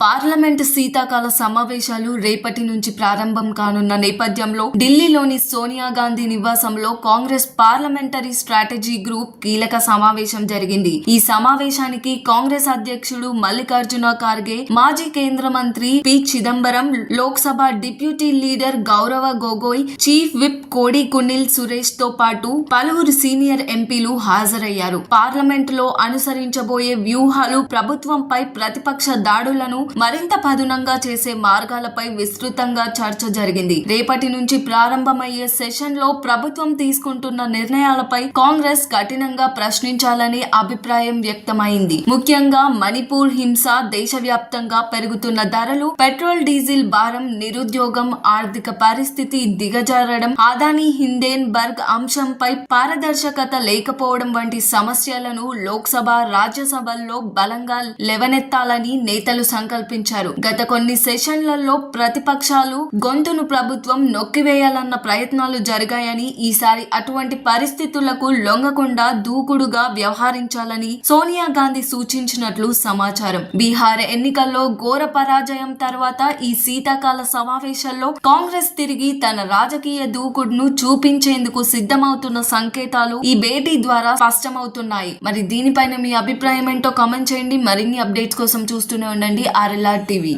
Parliament శీతాకాల సమావేశాలు రేపటి నుంచి ప్రారంభం కానున్న నేపథ్యంలో ఢిల్లీలోని సోనియా గాంధీ నివాసంలో కాంగ్రెస్ పార్లమెంటరీ స్ట్రాటజీ గ్రూప్ కీలక సమావేశం జరిగింది. ఈ సమావేశానికి కాంగ్రెస్ అధ్యక్షుడు మల్లికార్జున ఖార్గే మాజీ కేంద్ర మంత్రి P Chidambaram Lok Sabha deputy leader Gaurav Gogoi chief whip కోడి కునిల్ సురేష్తో పాటు పలువురు సీనియర్ ఎంపీలు హాజరయ్యారు. పార్లమెంట్లో అనుసరించబోయే వ్యూహాలు ప్రభుత్వంపై ప్రతిపక్ష దాడులను మరింత పదునంగా చేసే మార్గాలపై విస్తృతంగా చర్చ జరిగింది. రేపటి నుంచి ప్రారంభమయ్యే సెషన్లో ప్రభుత్వం తీసుకుంటున్న నిర్ణయాలపై కాంగ్రెస్ కఠినంగా ప్రశ్నించాలని అభిప్రాయం వ్యక్తమైంది. ముఖ్యంగా మణిపూర్ హింస దేశవ్యాప్తంగా పెరుగుతున్న ధరలు పెట్రోల్ డీజిల్ భారం నిరుద్యోగం ఆర్థిక పరిస్థితి దిగజారడం ఆదాని హిండేన్బర్గ్ అంశంపై పారదర్శకత లేకపోవడం వంటి సమస్యలను లోక్సభ రాజ్యసభల్లో బలంగా లెవనెత్తాలని నేతలు కల్పించారు. గత కొన్ని సెషన్లలో ప్రతిపక్షాలు గొంతును ప్రభుత్వం నొక్కివేయాలన్న ప్రయత్నాలు జరిగాయని ఈసారి అటువంటి పరిస్థితులకు లొంగకుండా దూకుడుగా వ్యవహరించాలని సోనియా గాంధీ సూచించినట్లు సమాచారం. బీహార్ ఎన్నికల్లో ఘోర పరాజయం తర్వాత ఈ శీతాకాల సమావేశాల్లో కాంగ్రెస్ తిరిగి తన రాజకీయ దూకుడును చూపించేందుకు సిద్ధమవుతున్న సంకేతాలు ఈ భేటీ ద్వారా స్పష్టమవుతున్నాయి. మరి దీనిపైన మీ అభిప్రాయం ఏంటో కామెంట్ చేయండి. మరిన్ని అప్డేట్స్ కోసం చూస్తూనే ఉండండి. Kerala TV.